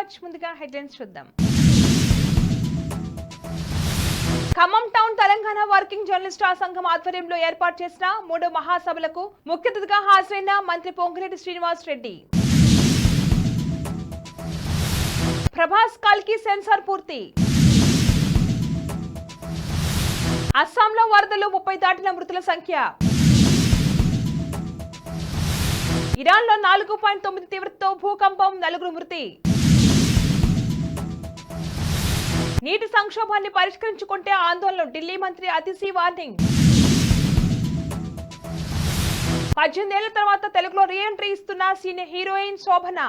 Watch ముందుగా headlines చూద్దాం. Khammam town Telangana working journalist సంఘం ఆధ్వర్యంలో ఏర్పాటు చేసిన మూడు మహాసభలకు ముఖ్య అతిథిగా హాజరైన మంత్రి పొంగిరెడ్డి శ్రీనివాస్ రెడ్డి. ప్రభాస్ కాల్కి సెన్సార్ పూర్తి. అస్సాంలో వరదలు ముప్పై దాటిన మృతుల సంఖ్య. ఇరాన్లో నాలుగు పాయింట్ తొమ్మిది తీవ్రతతో భూకంపం నలుగురు మృతి. నీటి సంక్షోభాన్ని పరిష్కరించుకుంటే ఆందోళన ఢిల్లీ మంత్రి అతిశీ వార్నింగ్. పద్దెనిమిదేళ్ళ తర్వాత తెలుగులో రీ ఎంట్రీ ఇస్తున్న సీనియర్ హీరోయిన్ శోభన.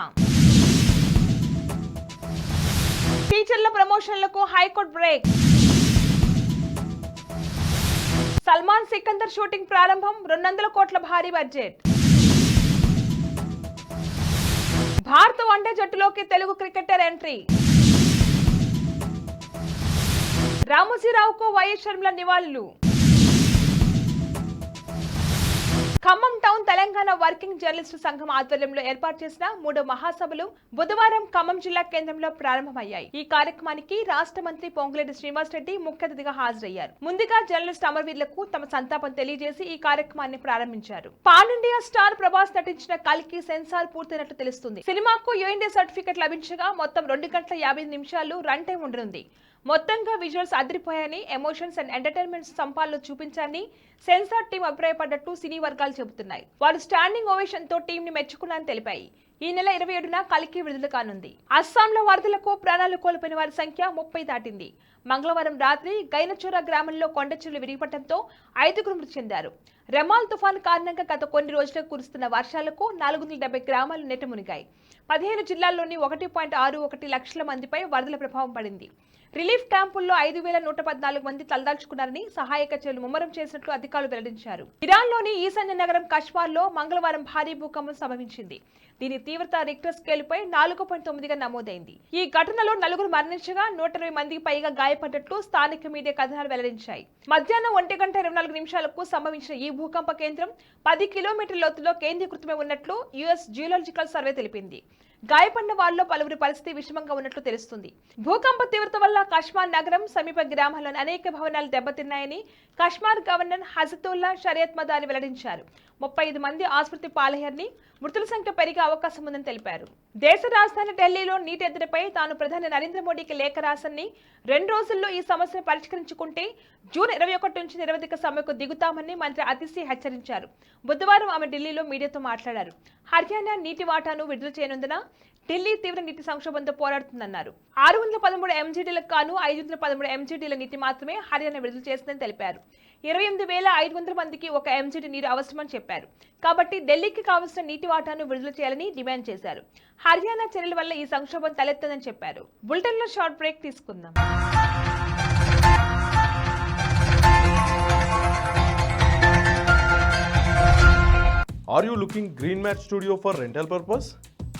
టీచర్ల ప్రమోషన్లకు high court break. Salman Sikandar shooting ప్రారంభం రెండు వందల కోట్ల భారీ బడ్జెట్. భారత వన్డే జట్టులోకి తెలుగు క్రికెటర్ ఎంట్రీ. రామోజీరావుకు వైఎస్ షర్మిల నివాళులు. Khammam town Telangana working journalist సంఘం ఆధ్వర్యంలో ఏర్పాటు చేసిన మూడు మహాసభలు బుధవారం ఖమ్మం జిల్లా కేంద్రంలో ప్రారంభమయ్యాయి. ఈ కార్యక్రమానికి రాష్ట్ర మంత్రి పొంగులేటి శ్రీనివాస్ రెడ్డి ముఖ్య అతిథిగా హాజరయ్యారు. ముందుగా జర్నలిస్ట్ అమరవీరులకు తమ సంతాపం తెలియజేసి ఈ కార్యక్రమాన్ని ప్రారంభించారు. పాన్ ఇండియా స్టార్ ప్రభాస్ నటించిన కల్కి సెన్సార్ పూర్తయినట్లు తెలుస్తుంది. సినిమాకు యూఎన్డీ సర్టిఫికెట్ లభించగా మొత్తం రెండు గంటల యాభై నిమిషాలు రన్ టైం ఉండనుంది. మొత్తంగా విజువల్స్ అదిరిపోయాయని ఎమోషన్స్ అండ్ ఎంటర్టైన్మెంట్ సంపాల్లో చూపించాలని సెన్సార్ టీం అభిప్రాయపడ్డట్టు సినీ వర్గాలు చెబుతున్నాయి. వారు స్టాండింగ్ ఓవేషన్తో టీం ని మెచ్చుకున్నారని తెలిపాయి. ఈ నెల ఇరవై ఏడున కలికి విడుదల కానుంది. అస్సాంలో వరదలకు ప్రాణాలు కోల్పోయిన వారి సంఖ్య ముప్పై దాటింది. మంగళవారం రాత్రి గైనచూర గ్రామంలో కొండ చెరువులు విరిగిపడటంతో ఐదుగురు మృతి చెందారు. రెమాల్ తుఫాన్ కారణంగా గత కొన్ని రోజులకు కురుస్తున్న వర్షాలకు నాలుగు వందల డెబ్బై గ్రామాలు నెట్టమునిగాయి పదిహేను జిల్లాల్లోని ఒకటి పాయింట్ ఆరు ఒకటి లక్షల మందిపై వరదల ప్రభావం పడింది. రిలీఫ్ క్యాంపుల్లో ఐదు వేల నూట పద్నాలుగు మంది తలదాల్చుకున్నారని సహాయక చర్యలు ముమ్మరం చేసినట్లు అధికారులు వెల్లడించారు. ఇరాన్లోని ఈశాన్య నగరం కష్వార్లో మంగళవారం భారీ భూకంపం సంభవించింది. దీని తీవ్రత రిక్టర్ స్కేలుపై నాలుగు పాయింట్ తొమ్మిదిగా నమోదైంది. ఈ ఘటనలో నలుగురు మరణించగా నూట ఇరవై మందికి పైగా గాయపడ్డట్లు స్థానిక మీడియా కథనాలు వెల్లడించాయి. మధ్యాహ్నం ఒంటి గంట ఇరవై నాలుగు నిమిషాలకు సంభవించిన ఈ భూకంప కేంద్రం పది కిలోమీటర్ల లోతులో కేంద్రీకృతమై ఉన్నట్లు యుఎస్ జియోలాజికల్ సర్వే తెలిపింది. గాయపడిన వారిలో పలువురి పరిస్థితి విషమంగా ఉన్నట్లు తెలుస్తుంది. భూకంప తీవ్రత వల్ల కష్మార్ నగరం సమీప గ్రామాల్లోని అనేక భవనాలు దెబ్బతిన్నాయని కశ్మీర్ గవర్నర్ హజతుల్లా షరియత్ మదాని వెల్లడించారు. ముప్పై ఐదు మంది ఆసుపత్రి పాలయ్యారని మృతుల సంఖ్య పెరిగే అవకాశం ఉందని తెలిపారు. దేశ రాజధాని ఢిల్లీలో నీటి ఎద్దడిపై తాను ప్రధాని నరేంద్ర మోడీకి లేఖ రాసని రెండు రోజుల్లో ఈ సమస్యను పరిష్కరించుకుంటే జూన్ ఇరవై ఒకటి నుంచి నిరవధిక సమ్మెకు దిగుతామని మంత్రి అతిశి హెచ్చరించారు. బుధవారం ఆమె ఢిల్లీలో మీడియాతో మాట్లాడారు. హర్యానా నీటి వాటాను విడుదల చేయనుందన ఢిల్లీ తీవ్ర నీటి సంక్షోభంతో పోరాడుతుందన్నారు. ఆరు వందల పదమూడు ఎంజీటీలకు కాను ఐదు వందల పదమూడు ఎంజీడీల నీటి మాత్రమే హర్యానా విడుదల చేసిందని తెలిపారు. ఇరవై ఎనిమిది వేల ఐదు వందల మందికి ఒక ఎంజీడీ నీరు అవసరమని చెప్పారు. కాబట్టి ఢిల్లీకి కావలసిన నీటి వాటాను విడుదల చేయాలని డిమాండ్ చేశారు. హర్యానా చర్యల వల్ల ఈ సంక్షోభం తలెత్తదని చెప్పారు. బులెటిన్లో షార్ట్ బ్రేక్ తీసుకుందాం. Are you looking Green Mat Studio for rental purpose?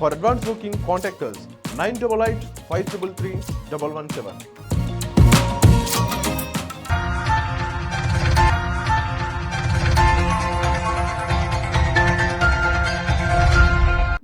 For advance booking, contact us 988 533 117.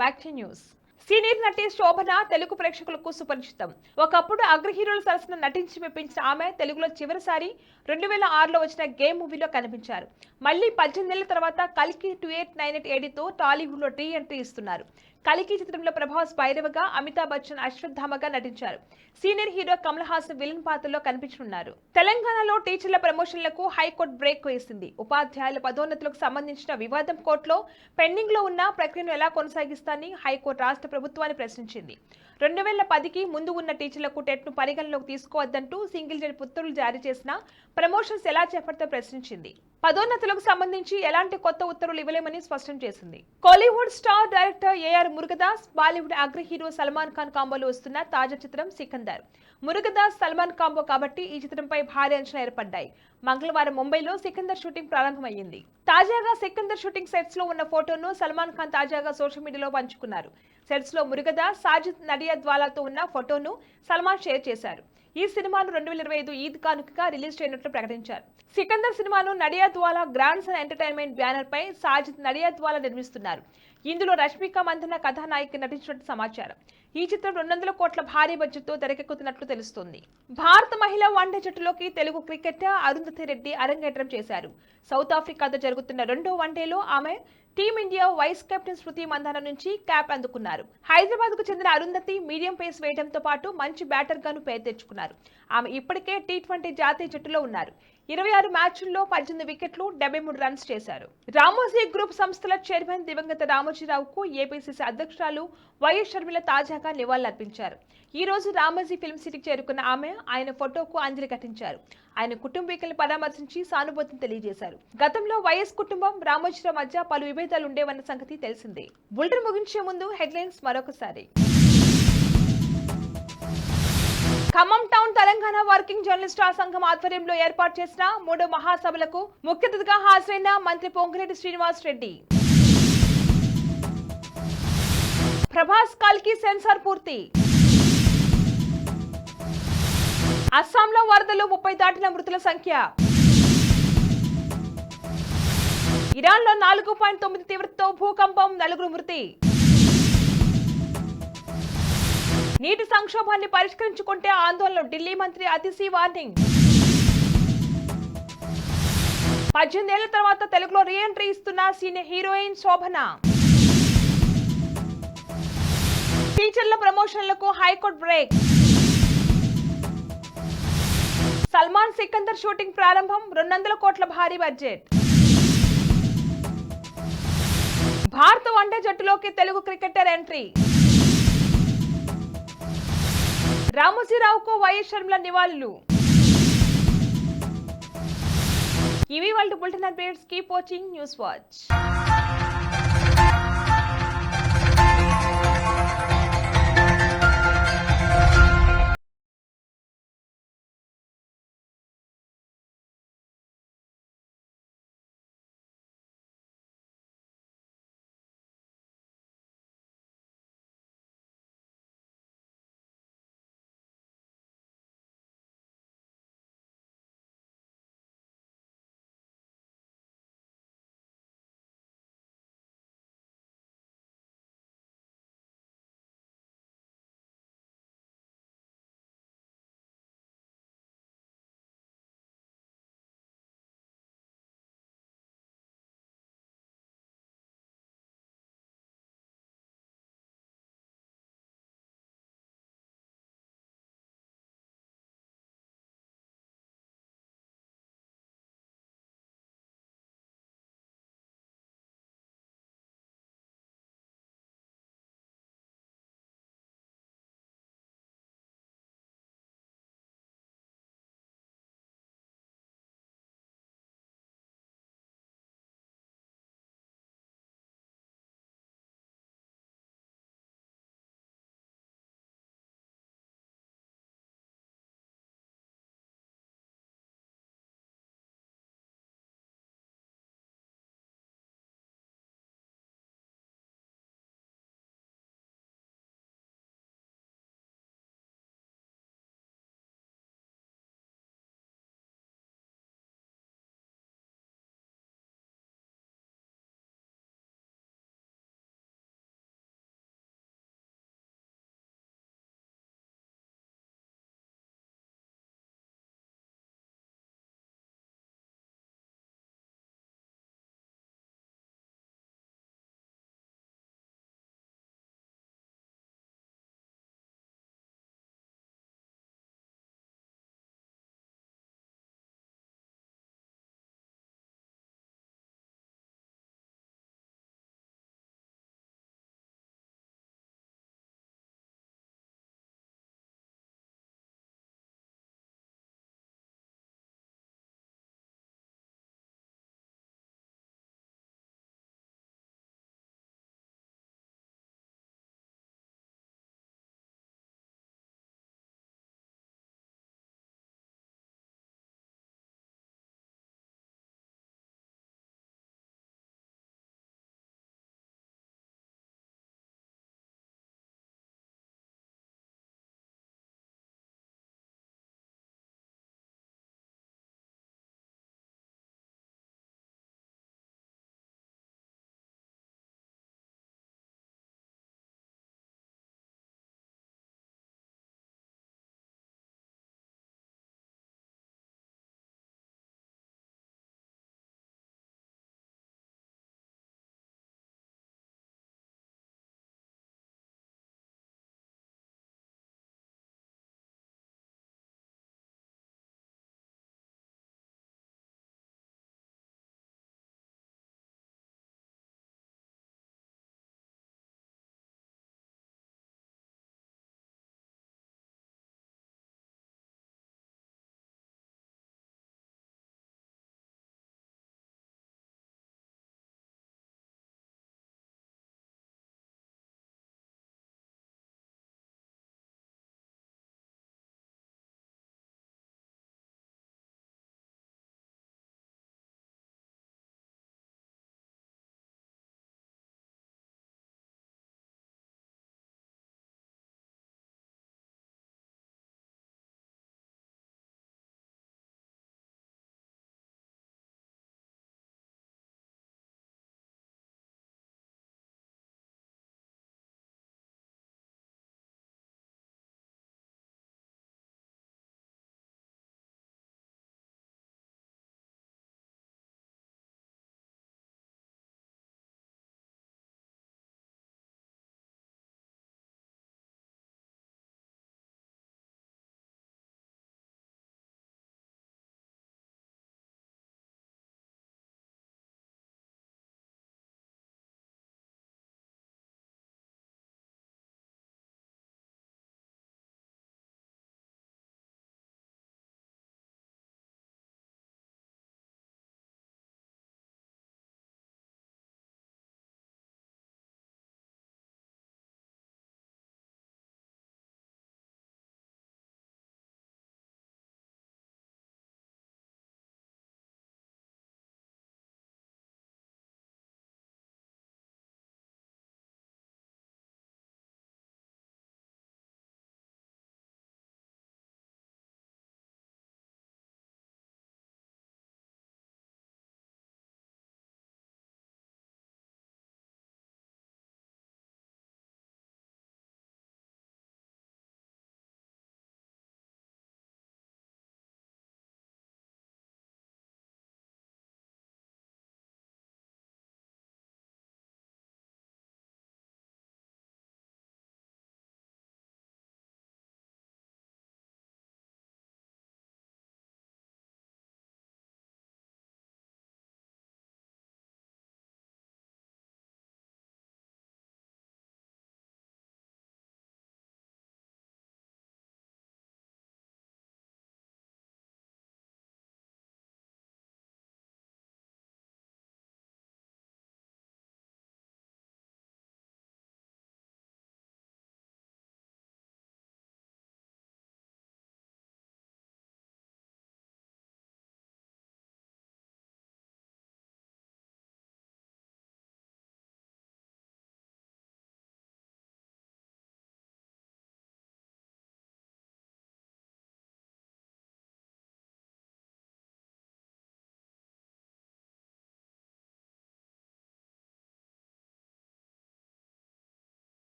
Back to news senior నటి శోభన తెలుగు ప్రేక్షకులకు సుపరిచితం. ఒకప్పుడు అగ్రహీరోల సరసన నటించి మెప్పించిన ఆమె తెలుగులో చివరిసారి రెండు వేల ఆరులో వచ్చిన గేమ్ మూవీలో కనిపించారు. మళ్ళీ పద్దెనిమిదేళ్ళ తర్వాత కల్కి టూ ఎయిట్ నైన్ ఎయిట్ ఏడితో టాలీవుడ్లో రీ ఎంట్రీ ఇస్తున్నారు. కలికి చిత్రంలో ప్రభాస్ భైరవగా అమితాబ్ బచ్చన్ అశ్వత్థామగా నటించారు. Senior hero Kamal Haasan villain పాత్రలో కనిపించనున్నారు. తెలంగాణలో టీచర్ల ప్రమోషన్లకు హైకోర్టు బ్రేక్ వేసింది. ఉపాధ్యాయుల పదోన్నతులకు సంబంధించిన వివాదం కోర్టులో పెండింగ్లో ఉన్న ప్రక్రియను ఎలా కొనసాగిస్తానని హైకోర్టు రాష్ట్ర ప్రభుత్వాన్ని ప్రశ్నించింది. రెండు వేల పదికి ముందు ఉన్న టీచర్లకు టెట్ను పరిగణలోకి తీసుకోవద్దంటూ సింగిల్ జడ్జి ఉత్తర్వులు జారీ చేసిన ప్రమోషన్స్ ఎలా చేపడతా ప్రశ్నించింది. పదోన్నతులకు సంబంధించి ఎలాంటి కొత్త ఉత్తర్వులు ఇవ్వలేమని స్పష్టం చేసింది. Kollywood star director AR Murugadoss Bollywood అగ్ర హీరో సల్మాన్ ఖాన్ కాంబోలో వస్తున్న తాజా చిత్రం సికందర్. మురుగదాస్ సల్మాన్ కాంబో కాబట్టి ఈ చిత్రంపై భారీ అంచనా ఏర్పడ్డాయి. మంగళవారం ముంబైలో సికందర్ షూటింగ్ ప్రారంభమైంది. తాజాగా సికందర్ షూటింగ్ సెట్స్లో ఉన్న ఫోటోను సల్మాన్ ఖాన్ తాజాగా సోషల్ మీడియాలో పంచుకున్నారు. సెట్స్లో మురుగదాస్ సాజిద్ నడియా ద్వాలాతో ఉన్న ఫోటోను సల్మాన్ షేర్ చేశారు. ఈ సినిమాను రెండు వేల ఇరవై ఐదు ఈద్ కానుకగా రిలీజ్ చేయనున్నట్లు ప్రకటించారు. సికందర్ సినిమాను Nadiadwala grandson entertainment banner పై సాజిద్ నడియా ద్వాలా నిర్మిస్తున్నారు. ఇందులో రష్మిక మంధన కథానాయిక నటించినట్టు సమాచారం. ఈ చిత్రం రెండు వందల కోట్ల భారీ బడ్జెట్తో తెరకెక్కుతున్నట్లు తెలుస్తోంది. భారత మహిళా వన్డే జట్టులోకి తెలుగు క్రికెటర్ అరుంధతి రెడ్డి అరంగేట్రం చేశారు. సౌత్ ఆఫ్రికాతో జరుగుతున్న రెండో వన్డేలో ఆమె team India vice captain Smriti Mandhana నుంచి క్యాప్ అందుకున్నారు. హైదరాబాద్కు చెందిన అరుంధతి మీడియం పేస్ వేయడంతో పాటు మంచి బ్యాటర్ గాను పేరు తెచ్చుకున్నారు. ఆమె ఇప్పటికే టీ ట్వంటీ జాతీయ జట్టులో ఉన్నారు. ఇరవై ఆరు మ్యాచ్ల్లో పద్దెనిమిది వికెట్లు డెబ్బై మూడు రన్స్ చేశారు. రామోజీ గ్రూప్ సంస్థల చైర్మన్ దివంగత రామోజీరావుకు ఏపీసీసీ అధ్యక్షురాలు వైఎస్ షర్మిల తాజాగా నివాళులర్పించారు. ఈ రోజు రామోజీ ఫిల్మ్ సిటీకి చేరుకున్న ఆమె ఆయన ఫోటోకు అంజలి ఘటించారు ఆయన కుటుంబీకులను పరామర్శించి సానుభూతిని తెలియజేశారు. గతంలో వైఎస్ కుటుంబం రామోజీరావు మధ్య పలు విభేదాలు ఉండేవన్న సంగతి తెలిసిందే. బులెటిన్ ముగించే ముందు హెడ్లైన్స్ మరొకసారి. Khammam town Telangana working journalist సంఘం ఆధ్వర్యంలో ఏర్పాటు చేసిన మూడు మహాసభలకు ముఖ్య అతిథిగా హాజరైన మంత్రి పొంగిరెడ్డి శ్రీనివాస్ రెడ్డి. ప్రభాస్ కాల్కి సెన్సార్ పూర్తి. అస్సాంలో వరదలు ముప్పై దాటిన మృతుల సంఖ్య. ఇరాన్లో నాలుగు పాయింట్ తొమ్మిది తీవ్రతతో భూకంపం నలుగురు మృతి. నీటి సంక్షోభాన్ని పరిష్కరించుకుంటే ఆందోళన ఢిల్లీ మంత్రి అతిశీ వార్నింగ్. పద్దెనిమిదేళ్ళ తర్వాత తెలుగులో రీఎంట్రీ ఇస్తున్న సీనియర్ హీరోయిన్ శోభన. టీచర్ల ప్రమోషన్లకు high court break. Salman Sikandar shooting ప్రారంభం రెండు వందల కోట్ల భారీ బడ్జెట్. భారత వన్డే జట్టులోకి తెలుగు క్రికెటర్ ఎంట్రీ. రామోజీరావుకు వైఎస్ షర్మిల నివాళులు. ఇవి వాళ్ళ bulletin updates. Keep watching news watch.